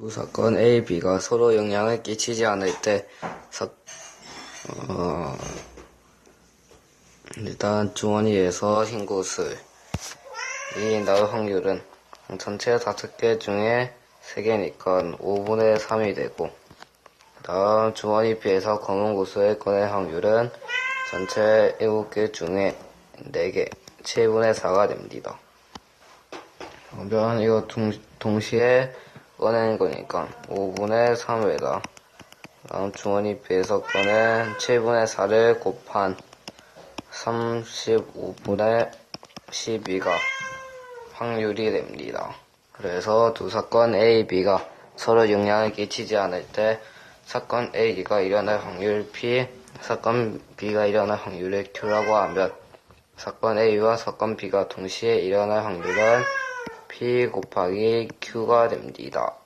두 사건 A, B가 서로 영향을 끼치지 않을 때, 사, 어, 일단 주머니에서 흰 곳을 이 나올 확률은 전체 다섯 개 중에 세 개니까 5분의 3이 되고, 다음 주머니 B에서 검은 곳을 꺼낼 확률은 전체 7개 중에 4개, 7분의 4가 됩니다. 그러면 이거 동, 동시에 꺼내는 거니까 5분의 3에다 다음 주머니 B에서 꺼낸 7분의 4를 곱한 35분의 12가 확률이 됩니다. 그래서 두 사건 A, B가 서로 영향을 끼치지 않을 때 사건 A가 일어날 확률 P, 사건 B가 일어날 확률을 Q라고 하면 사건 A와 사건 B가 동시에 일어날 확률은 P 곱하기 Q가 됩니다.